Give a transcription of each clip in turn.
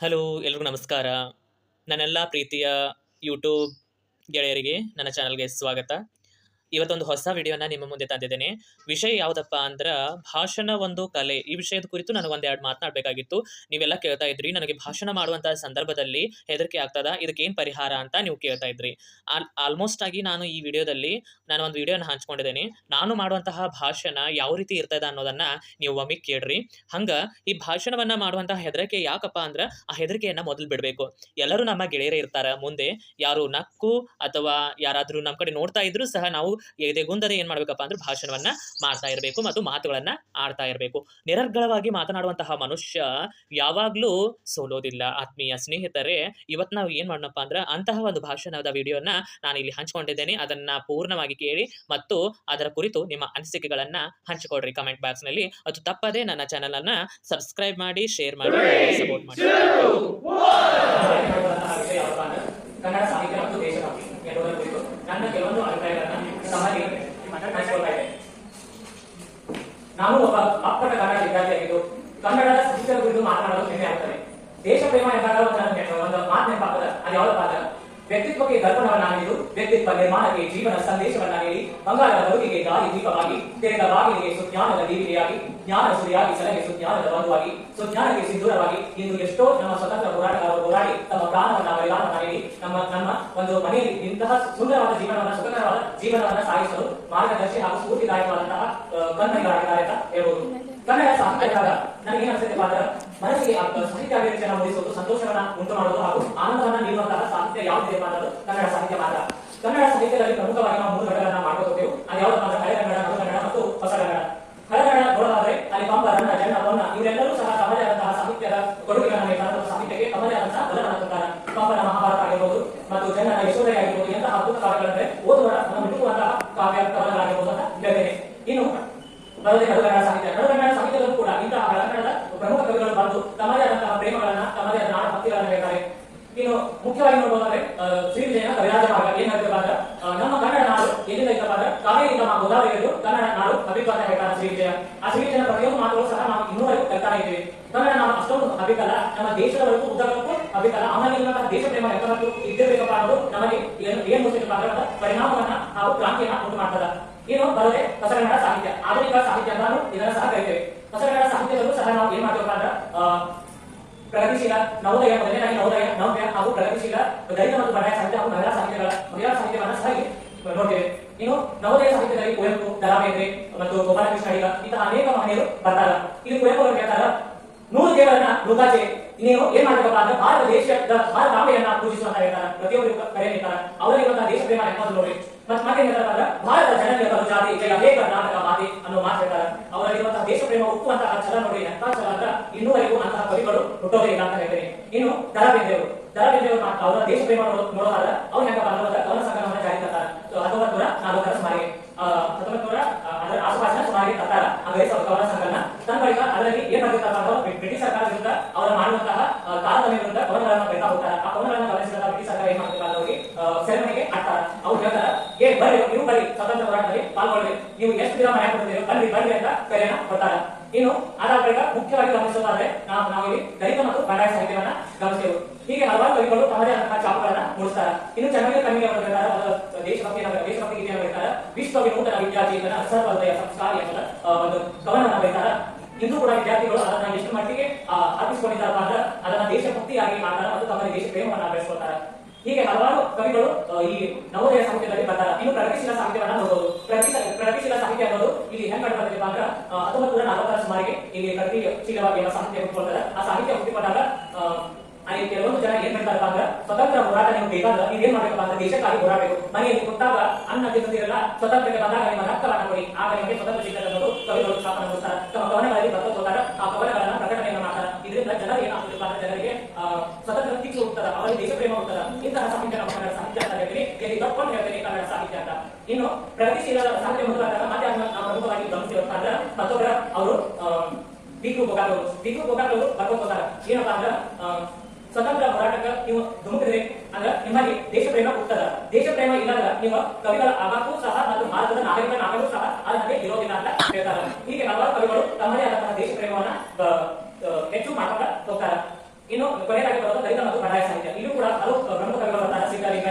Hello ಎಲ್ರಿಗೂ ನಮಸ್ಕಾರ. ನನ್ನೆಲ್ಲ ಪ್ರೀತಿಯ ಯೂಟ್ಯೂಬ್ ಗೆಳೆಯರಿಗೆ ನನ್ನ ಚಾನಲ್ಗೆ ಸ್ವಾಗತ. ಇವತ್ತೊಂದು ಹೊಸ ವಿಡಿಯೋನ ನಿಮ್ಮ ಮುಂದೆ ತಂದಿದ್ದೇನೆ. ವಿಷಯ ಯಾವುದಪ್ಪ ಅಂದ್ರೆ, ಭಾಷಣ ಒಂದು ಕಲೆ. ಈ ವಿಷಯದ ಕುರಿತು ನನಗೆ ಒಂದೆರಡು ಮಾತನಾಡಬೇಕಾಗಿತ್ತು. ನೀವೆಲ್ಲ ಕೇಳ್ತಾ ಇದ್ರಿ, ನನಗೆ ಭಾಷಣ ಮಾಡುವಂತಹ ಸಂದರ್ಭದಲ್ಲಿ ಹೆದರಿಕೆ ಆಗ್ತದ? ಇದಕ್ಕೆ ಏನು ಪರಿಹಾರ ಅಂತ ನೀವು ಕೇಳ್ತಾ ಇದ್ರಿ. ಆಲ್, ಆಲ್ಮೋಸ್ಟ್ ಆಗಿ ನಾನು ಈ ವಿಡಿಯೋದಲ್ಲಿ ನಾನು ಒಂದು ವಿಡಿಯೋನ ಹಂಚ್ಕೊಂಡಿದ್ದೇನೆ. ನಾನು ಮಾಡುವಂತಹ ಭಾಷಣ ಯಾವ ರೀತಿ ಇರ್ತದ ಅನ್ನೋದನ್ನ ನೀವು ಒಮ್ಮೆ ಕೇಳ್ರಿ. ಹಂಗ ಈ ಭಾಷಣವನ್ನ ಮಾಡುವಂತಹ ಹೆದರಿಕೆ ಯಾಕಪ್ಪ ಅಂದ್ರೆ, ಆ ಹೆದರಿಕೆಯನ್ನ ಮೊದಲು ಬಿಡಬೇಕು. ಎಲ್ಲರೂ ನಮ್ಮ ಗೆಳೆಯರೇ ಇರ್ತಾರ. ಮುಂದೆ ಯಾರು ನಕ್ಕು ಅಥವಾ ಯಾರಾದ್ರೂ ನಮ್ಮ ಕಡೆ ನೋಡ್ತಾ ಇದ್ರು ಸಹ ನಾವು ಎದೆಗುಂದದೆ ಏನ್ ಮಾಡಬೇಕಪ್ಪ ಅಂದ್ರೆ ಭಾಷಣವನ್ನ ಮಾಡ್ತಾ ಇರಬೇಕು ಮತ್ತು ಮಾತುಗಳನ್ನ ಆಡ್ತಾ ಇರಬೇಕು. ನಿರರ್ಗಳವಾಗಿ ಮಾತನಾಡುವಂತಹ ಮನುಷ್ಯ ಯಾವಾಗ್ಲೂ ಸೋಲೋದಿಲ್ಲ. ಆತ್ಮೀಯ ಸ್ನೇಹಿತರೆ ಇವತ್ತು ನಾವು ಏನ್ ಮಾಡೋಣಪ್ಪ ಅಂದ್ರೆ ಅಂತಹ ಒಂದು ಭಾಷಣದ ವಿಡಿಯೋನ ನಾನು ಇಲ್ಲಿ ಹಂಚಿಕೊಂಡಿದ್ದೇನೆ. ಅದನ್ನ ಪೂರ್ಣವಾಗಿ ಕೇಳಿ ಮತ್ತು ಅದರ ಕುರಿತು ನಿಮ್ಮ ಅನಿಸಿಕೆಗಳನ್ನ ಹಂಚಿಕೊಡ್ರಿ ಕಮೆಂಟ್ ಬಾಕ್ಸ್ನಲ್ಲಿ. ಅದು ತಪ್ಪದೆ ನನ್ನ ಚಾನೆಲ್ ಅನ್ನ ಸಬ್ಸ್ಕ್ರೈಬ್ ಮಾಡಿ ಶೇರ್ ಮಾಡಿ, ಸಪೋರ್ಟ್ ಮಾಡಿ ಕನ್ನಡ ಸಾಹಿತ್ಯ ಮತ್ತು ದೇಶಭಕ್ತಿ ಎರಡರ ಕುರಿತು ನನ್ನ ಕೆಲವೊಂದು ಅಭಿಪ್ರಾಯಗಳನ್ನ ತಮಗೆ ಹಂಚಿಕೊಳ್ತಾ ಇದ್ದೇನೆ ನಾನು ಒಬ್ಬ ಅಪ್ಪಟ ಕನ್ನಡ ವಿದ್ಯಾರ್ಥಿಯಾಗಿದ್ದು, ಕನ್ನಡದ ಸಾಹಿತ್ಯದ ಕುರಿತು ಮಾತನಾಡಲು ಹೆಮ್ಮೆ ಆಗ್ತದೆ. ದೇಶ ಪ್ರೇಮ ನನ್ನ- ಒಂದು ಮಾತು ನೆನಪಾಗ್ತದೆ ಅದು ಯಾವ್ದಪ್ಪ ಅಂದ್ರೆ ವ್ಯಕ್ತಿತ್ವಕ್ಕೆ ದರ್ಪಣವನ್ನಾಗಿದ್ದು ವ್ಯಕ್ತಿತ್ವ ನಿರ್ಮಾಣಕ್ಕೆ ಜೀವನ ಸಂದೇಶವನ್ನ ನೀಡಿ ಬಂಗಾರದ ಬದುಕಿಗೆ ದಾರಿ ದೀಪವಾಗಿ, ತೆರೆದ ಬಾಗಿಲಿಗೆ ಸುಜ್ಞಾನದ ದೀಪಿಯಾಗಿ ಜ್ಞಾನ ಸುರಿಯಾಗಿ ಸಲಹೆ ಸುಜ್ಞಾನದ ಬಂಧುವಾಗಿ, ಸುಜ್ಞಾನಕ್ಕೆ ಸಿಂಧೂರವಾಗಿ, ಇಂದು ಎಷ್ಟೋ ನಮ್ಮ ಸ್ವತಂತ್ರ ಹೋರಾಟಗಾರರು ಹೋರಾಡಿ, ತಮ್ಮ ಪ್ರಾಣವನ್ನ ಬಲಿದಾನ ನೀಡಿ ನಮ್ಮ ನಮ್ಮ ಒಂದು ಮನೆಯಲ್ಲಿ ಇಂತಹ ಸುಂದರವಾದ ಜೀವನವನ್ನು ಸ್ವತಂತ್ರವಾದ ಜೀವನವನ್ನು ಸಾಗಿಸಲು ಮಾರ್ಗದರ್ಶಿ ಹಾಗೂ ಸ್ಫೂರ್ತಿದಾಯಕವಾದಂತಹ ಕನ್ನಡಿಗರಾಗಿದ್ದಾರೆ ಅಂತ ಹೇಳ್ಬೋದು. ಕನ್ನಡ ಸಾಹಿತ್ಯದಾಗ ನನಗೆ ಏನ್ ಅನ್ಸುತ್ತೆ ಅಂದ್ರೆ ಮನಸ್ಸಿಗೆ ಸಾಹಿತ್ಯ ಅಭಿರುಚಿಯನ್ನು ಹೊಂದಿಸುವುದು ಸಂತೋಷವನ್ನ ಉಂಟು ಮಾಡುವುದು ಹಾಗೂ ಆನಂದವನ್ನ ನೀಡುವಂತಹ ಸಾಹಿತ್ಯ ಯಾವುದಿದೆ ಅನ್ನೋದು ಕನ್ನಡ ಸಾಹಿತ್ಯ ಮಾತ್ರ. ಕನ್ನಡ ಸಾಹಿತ್ಯದಲ್ಲಿ ಪ್ರಮುಖವಾಗಿ ನಾವು ಮೂರು ಘಟಕಗಳನ್ನ ಮಾಡ್ಕೋತೇವೆ ಅದು ಯಾವುದು ಅಂದ್ರೆ ಹಳೆ ಕನ್ನಡ ನವ ಕನ್ನಡ ಮತ್ತು ಹೊಸ ಕನ್ನಡ. ಹಳೆ ಕನ್ನಡ ನೋಡೋದಾದ್ರೆ, ಅಲ್ಲಿ ಪಂಪ ರನ್ನ ಜನ ಪೊನ್ನ ಇವರೆಲ್ಲರೂ ಸಹ ತಮ್ಮದೇ ಆದಂತಹ ಸಾಹಿತ್ಯದ ಕೊಡುಗೆಗಳನ್ನು ಮತ್ತು ಸಾಹಿತ್ಯಕ್ಕೆ ತಮ್ಮದೇ ಆದಂತಹ ಬಲವನ್ನು ಕೊಡ್ತಾರೆ. ಪಂಪನ ಮಹಾಭಾರತ ಆಗಿರ್ಬೋದು ಮತ್ತು ಜನ ಯಶೋಧರಿ ಆಗಿರ್ಬೋದು, ಎಂತಹ ಅದ್ಭುತ ಕಾವ್ಯಗಳಂದ್ರೆ ಓದುವ ಮನ ಮಿಟುಕುವಂತಹ ಕಾವ್ಯ ಕವನಗಳಾಗಿರ್ಬೋದು ಅಂತ ಹೇಳ್ತೇನೆ. ಇನ್ನು, ಬರದೆ ನಡುಗನ್ನಡ ಸಾಹಿತ್ಯ. ನಡುಗನ್ನಡ ಸಾಹಿತ್ಯದಲ್ಲೂ ಕೂಡ ಇಂತಹ ಹಳಗನ್ನಡದ ಪ್ರಮುಖ ಕವಿಗಳು ಬಂದು ತಮ್ಮದೇ ಆದಂತಹ ಪ್ರೇಮಗಳನ್ನ, ತಮ್ಮದೇ ಆದ ನಾಡ ಭಕ್ತಿಗಳನ್ನ ಹೇಳ್ತಾರೆ. ಇನ್ನು ಮುಖ್ಯವಾಗಿ ನೋಡಬಹುದಾದ್ರೆ ಶ್ರೀವಿಜಯನ ಕವಿರಾಜ ಭಾಗ ಏನ್ ಹೇಳ್ತೇವೆ ನಮ್ಮ ಕನ್ನಡ ನಾಡು ಎಲ್ಲಿಂದ ಇದ್ದಪ್ಪ ಅಂದ್ರೆ ಕಾವೇರಿ ನಮ್ಮ ಗೋದಾವರಿಯಲ್ಲೂ ಕನ್ನಡ ನಾಡು ಅಭಿಪ್ರಾಯ ಹೇಳ್ತಾರೆ ಶ್ರೀವಿಜಯ. ಆ ಶ್ರೀವಿಜಯನ ಪ್ರತಿಯೊಂದು ಮಾತುಗಳು ಸಹ ನಾವು ಇನ್ನೂವರೆಗೂ ಕಲ್ತಾನೆ ಇದ್ದೀವಿ. ಕನ್ನಡ ನಾವು ಅಷ್ಟೊಂದು ಅಭಿಕಲ ನಮ್ಮ ದೇಶದವರೆಗೂ ಉದ್ದಕ್ಕೂ ಅಭಿಕಲ ಆಮೇಲೆ ದೇಶ ಪ್ರೇಮ ಎತ್ತರಕ್ಕೂ ಇದ್ದಿರಬೇಕಪ್ಪ ಅನ್ನೋದು ನಮಗೆ ಏನು, ಏನ್ ಅದರ ಪರಿಣಾಮವನ್ನ ಹಾಗೂ ಕ್ರಾಂತಿಯನ್ನ ಉಂಟು ಮಾಡ್ತದ ಇನ್ನು ಬರದೆ ಹೊಸಗನ್ನಡ ಸಾಹಿತ್ಯ. ಆಧುನಿಕ ಸಾಹಿತ್ಯ ನಾವು ಇದನ್ನ ಸಹ ಕರಿತೇವೆ. ಹೊಸಗನ್ನಡ ಸಾಹಿತ್ಯದಲ್ಲೂ ಸಹ ನಾವು ಏನ್ ಮಾಡ್ತೀವಪ್ಪ ಅಂದ್ರೆ ಆ, ಪ್ರಗತಿಶೀಲ ನವೋದಯ ಮೊದಲನೇದಾಗಿ ನವೋದಯ ನವ್ಯ ಹಾಗೂ ಪ್ರಗತಿಶೀಲ ದಲಿತ ಮತ್ತು ಬಂಡಾಯ ಸಾಹಿತ್ಯ ಹಾಗೂ ಮಹಿಳಾ ಸಾಹಿತ್ಯಗಳ ಮಹಿಳಾ ಸಾಹಿತ್ಯವನ್ನ ಸಹ ಇಲ್ಲಿ ನೋಡ್ತೇವೆ. ಇನ್ನು ನವೋದಯ ಸಾಹಿತ್ಯದಲ್ಲಿ ಕುವೆಂಪು ದರಾ ಬೇಂದ್ರೆ ಮತ್ತು ಗೋಪಾಲಕೃಷ್ಣ ಅಡಿಗ ಇಂತಹ ಅನೇಕ ಮಹನೀಯರು ಬರ್ತಾರೆ. ಇದು ಕುವೆಂಪು ಅವರು ಹೇಳ್ತಾರ ನೂರು ದೇವರನ್ನ ಮೃಗಾಚೆ ನೀವು ಏನ್ ಮಾಡ್ಬೇಕಪ್ಪ ಅಂದ್ರೆ ಭಾರತ ದೇಶದ ಭಾರತಾಂಬೆಯನ್ನ ಪೂಜಿಸುವಂತ ಹೇಳ್ತಾರೆ. ಪ್ರತಿಯೊಬ್ಬರು ಕರೆ ನೀಡ್ತಾರೆ ಅವರಲ್ಲಿರುವಂತಹ ದೇಶ ಪ್ರೇಮ ಎಂಬುದು ನೋಡಿ. ಮತ್ತೆ ಮತ್ತೆ ಹೇಳ್ತಾರೆ ಭಾರತ ಜನನಿಯ ಜಾತಿ ಜಯ ಹೇ ಕರ್ನಾಟಕ ಮಾತಿ ಅನ್ನೋ ಮಾತು ಹೇಳ್ತಾರೆ. ಅವರಲ್ಲಿರುವಂತಹ ದೇಶ ಪ್ರೇಮ ಉಕ್ಕುವಂತಹ ಛಲ ನೋಡಿ ಎಂತ ಛಲ ಅಂದ್ರೆ ಇನ್ನೂವರೆಗೂ ಅಂತಹ ಕವಿಗಳು ಹುಟ್ಟೋದೇ ಇಲ್ಲ ಅಂತ ಹೇಳ್ತೀನಿ. ಇನ್ನು ದರ ಮಾತ್ರ ಅವರ ದೇಶ ಪ್ರೇಮ ನೋಡೋ- ನೋಡೋದಾದ್ರೆ ಅವ್ರು ಹೆಂಗಪ್ಪ ಅನ್ನೋದ್ರ ಕವನ ಸಂಗ್ರಹವನ್ನ ಜಾರಿ ತರ್ತಾರೆ ಹತ್ತೊಂಬತ್ತು ನೂರ ನಾಲ್ಕರ ಸುಮಾರಿಗೆ ಹತ್ತೊಂಬತ್ತು ನೂರ ಅದರ ಆಸುಪಾಸಿನ ಸುಮಾರಿಗೆ ತರ್ತಾರ ಅಂಗಡಿ ಕವನ ಸಂಗ್ರಹನ ತನ್ನ ಅದರಲ್ಲಿ ಏನ್ ಅಂದ್ರೆ ಬ್ರಿ- ಬ್ರಿಟಿಷ್ ಸರ್ಕಾರ ವಿರುದ್ಧ ಅವರು ಮಾಡುವಂತಹ ತಾರತಮ್ಯ ವಿರುದ್ಧ ಕವನಗಳನ್ನ ಬರೀತಾ ಹೋಗ್ತಾರ ಆ ಕವನಗಳನ್ನ ಗಮನಿಸಿದಾಗ ಬ್ರಿಟಿಷ್ ಸರ್ಕಾರ ಏನ್ ಮಾಡ್ತಾರೆ ಅವರಿಗೆ ಸೆರೆಮನೆಗೆ ಹಾಕ್ತಾರೆ. ಅವ್ರು ಹೇಳ್ತಾರ, ಏ, ಬರ್ರಿ, ನೀವು ಬರ್ರಿ, ಸ್ವತಂತ್ರ ಹೋರಾಟದಲ್ಲಿ ಪಾಲ್ಗೊಳ್ಳಿ. ನೀವು ಎಷ್ಟು ದಿನ ಮನೆ ಕೊಡ್ತೀರಿ ಬರ್ರಿ ಬರ್ರಿ ಅಂತ ಕರೆಯನ್ನ ಕೊಡ್ತಾರ. ಇನ್ನು ಅದಾದ ಬಳಿಕ ಮುಖ್ಯವಾಗಿ ಗಮನಿಸೋದಾದ್ರೆ ನಾವು, ನಾವಿಲ್ಲಿ ದಲಿತ ಮತ್ತು ಬಂಡಾಯ ಸಾಹಿತ್ಯವನ್ನ ಗಮನಿಸ್ತೇವೆ ಹೀಗೆ ಹಲವಾರು ಕವಿಗಳು ತಮ್ಮದೇ ಆದಂತಹ ಚಾಪುಗಳನ್ನ ಮೂಡಿಸ್ತಾರೆ. ಇನ್ನು ಚೆನ್ನಾಗಿ ಬರ್ತಾರೆ ದೇಶಭಕ್ತಿಯ ದೇಶಭಕ್ತಿ ಬರೀತಾರೆ ವಿಶ್ವ ವಿನೂತನ ವಿದ್ಯಾರ್ಥಿಗಳ ಸರ್ವೋದಯ ಸಂಸ್ಕಾರ ಎಂಬ ಒಂದು ಕವನವನ್ನು ಬರೀತಾರ ಇಂದು ಕೂಡ ವಿದ್ಯಾರ್ಥಿಗಳು ಅದನ್ನ ಎಷ್ಟು ಮಟ್ಟಿಗೆ ಅರ್ಪಿಸಿಕೊಂಡಿದ್ದಾರೆ ಅದನ್ನ ದೇಶಭಕ್ತಿಯಾಗಿ ಮಾಡ್ತಾರೆ ಮತ್ತು ತಮ್ಮ ದೇಶ ಪ್ರೇಮವನ್ನು ಬೆಳೆಸ್ಕೊಳ್ತಾರೆ. ಹೀಗೆ ಹಲವಾರು ಕವಿಗಳು ಈ ನವೋದಯ ಸಾಹಿತ್ಯದಲ್ಲಿ ಬರ್ತಾರೆ ಇನ್ನು ಪ್ರಗತಿಶೀಲ ಸಾಹಿತ್ಯವನ್ನ ನೋಡಬಹುದು ಪ್ರಗತಿಶೀಲ ಸಾಹಿತ್ಯ ಅನ್ನೋದು ಇಲ್ಲಿ ಹೆಂಗ್ ಕಂಡು ಬರ್ತದೆ ಅಂದ್ರೆ ಹತ್ತೊಂಬತ್ತು ನೂರ ನಲವತ್ತರ ಸುಮಾರಿಗೆ ಇಲ್ಲಿ ಪ್ರಗತಿಶೀಲವಾಗಿ ಸಾಹಿತ್ಯ ಹುಟ್ಟಿಕೊಳ್ತಾರೆ ಆ ಸಾಹಿತ್ಯ ಹುಟ್ಟಿಕೊಂಡಾಗ ಅಲ್ಲಿ ಕೆಲವೊಂದು ಜನ ಏನ್ ಮಾಡ್ತಾರಪ್ಪ ಅಂದ್ರೆ ಸ್ವತಂತ್ರ ಹೋರಾಟ ನಿಮ್ಗೆ ಬೇಕಾದ್ರೆ ನೀವು ಏನ್ ಮಾಡ್ಬೇಕಪ್ಪ ಅಂದ್ರೆ ದೇಶಕ್ಕಾಗಿ ಹೋರಾಡಬೇಕು. ಮನೆಯಲ್ಲಿ ಕೊಟ್ಟಾಗ ಅನ್ನ ತಿನ್ನುತ್ತಿರಲ್ಲ ಸ್ವತಂತ್ರಕ್ಕೆ ಬಂದಾಗ ನಿಮ್ಮ ರಕ್ತ ಕೊಡಿ. ಆಗ ನಿಮಗೆ ಸ್ವತಂತ್ರ ಸಿಗ್ತದೆ ಕವಿಗಳು ಸ್ಥಾಪನೆ ಮಾಡ್ತಾರೆ ತಮ್ಮ ಕವನಗಳಲ್ಲಿ ಬರ್ತಾ ಹೋದಾಗ ಆ ಕವನಗಳನ್ನ ಪ್ರಕಟಣೆಯನ್ನು ಮಾಡ್ತಾರೆ. ಇದರಿಂದ ಜನರು ಏನಾಗ್ತದೆ ಅಂದ್ರೆ ಜನರಿಗೆ ಸ್ವತಂತ್ರ ತಿಕ್ಕು ಹೋಗ್ತಾರೆ ಅವರಿಗೆ ದೇಶ ಪ್ರೇಮ ಹೋಗ್ತಾರೆ ಇಂತಹ ಸಾಹಿತ್ಯ ನಮ್ಮ ಕನ್ನಡ ಸಾಹಿತ್ಯ ಅಂತ ಹೇಳ್ತೀನಿ ಎಲ್ಲಿ ತಪ್ಪನ್ನು ಹೇಳ್ತೀನಿ ಕನ್ನಡ ಸಾಹಿತ್ಯ ಅಂತ. ಇನ್ನು ಪ್ರಗತಿಶೀಲ ಸಾಹಿತ್ಯ ಮುಂದುವಾದಾಗ ಮತ್ತೆ ಅದನ್ನು ನಾವು ಪ್ರಮುಖವಾಗಿ ಗಮನಿಸ್ತೀವಪ್ಪ ಅಂದ್ರೆ ಮತ್ತೊಬ್ಬರ ಅವರು ಬಿಗು ಗೋಕಾಕ್ ಬಿಗು ಗೋಕಾಕ್ ಅವರು ಬರ್ಕೊಂಡು ಹೋಗ್ತಾರೆ. ಏನಪ್ಪಾ ಅಂದ್ರೆ ಸ್ವತಂತ್ರ ಹೋರಾಟಕ್ಕೆ ನೀವು ಧುಮುಕಿದ್ರೆ ಅಂದ್ರೆ ನಿಮಗೆ ದೇಶ ಪ್ರೇಮ ಹುಟ್ಟದ. ದೇಶ ಪ್ರೇಮ ಇಲ್ಲದ ನೀವು ಕವಿಗಳ ಆಗಕ್ಕೂ ಸಹ ಮತ್ತು ಭಾರತದ ನಾಗರಿಕನಾಗಲೂ ಸಹ ಅದಕ್ಕೆ ಇರೋದಿಲ್ಲ ಅಂತ ಹೇಳ್ತಾರೆ. ಹೀಗೆ ಹಲವಾರು ಕವಿಗಳು ತಮ್ಮದೇ ಆದಂತಹ ದೇಶ ಪ್ರೇಮವನ್ನ ಹೆಚ್ಚು ಮಾಡ್ಕೊಂಡ ಹೋಗ್ತಾರೆ. ಇನ್ನು ಕೊನೆಯದಾಗಿ ಬರೋದು ದಲಿತ ಮತ್ತು ಕಡ್ಡಾಯ ಸಾಹಿತ್ಯ. ಇಲ್ಲೂ ಕೂಡ ಹಲವು ಪ್ರಮುಖ ಕವಿಗಳು ಬರ್ತಾರೆ ಸಿದ್ಧಲಿಂಗ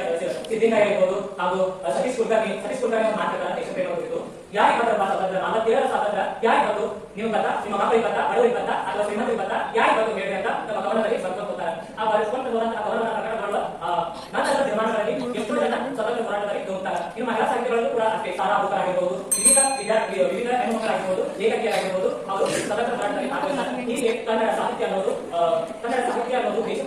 ಸಿದ್ಧಿಂಗ ಇರ್ಬೋದು ಹಾಗೂ ಸತೀಶ್ ಕುಲಕರ್ಣಿ ಸತೀಶ್ ಕುಲಕರ್ಣಿ ಮಾತಾಡ್ತಾರೆ ದೇಶ ಪ್ರೇಮ ಕುರಿತು. ಯಾರಿಗೆ ಬಂದ್ರ ಸ್ವಾತಂತ್ರ್ಯ? ನಲವತ್ತೇಳರ ಸ್ವಾತಂತ್ರ್ಯ? ಯಾರಿಗೆ ಬಂದು ನಿಮ್ಮ ಕಥ, ನಿಮ್ಮ ಮಕ್ಕಳಿಗೆ ಇಪ್ಪತ್ತ ಬಡವರು ಇಪ್ಪತ್ತ ಅಥವಾ ಶ್ರೀಮಂತರಿಗೆ ಇಪ್ಪತ್ತ ಯಾರಿಗೆ ಬಂದು ಹೇಳಿ ಅಂತ ನಮ್ಮ ಗಮನದಲ್ಲಿ ಬರೆಸ್ಕೊಂಡು ಹೋದಂತಹ ಗೌರವ ಪ್ರಕರಣಗಳು ನಂತರದ ನಿರ್ಮಾಣಗಳಲ್ಲಿ ಎಷ್ಟು ಜನ ಸ್ವತಂತ್ರ ಹೋರಾಟದಲ್ಲಿ ಹೋಗ್ತಾರೆ. ಇನ್ನು ಮಹಿಳಾ ಸಾಹಿತಿಗಳಲ್ಲೂ ಕೂಡ ಅಷ್ಟೇ ಸಾರಾ ಆಗಿರ್ಬೋದು ವಿವಿಧ ವಿವಿಧ ಹೆಣ್ಣುಮಕ್ಕಳಾಗಿರ್ಬೋದು ಲೇಖಕಿಯರಾಗಿರ್ಬೋದು ಅವರು ಸ್ವತಂತ್ರ ಹೋರಾಟದಲ್ಲಿ ಭಾಗವಹಿಸ್ತಾರೆ. ಹೀಗೆ ಕನ್ನಡ ಸಾಹಿತ್ಯ ಅನ್ನೋದು ಕನ್ನಡ ಸಾಹಿತ್ಯ ಅನ್ನೋದು ದೇಶ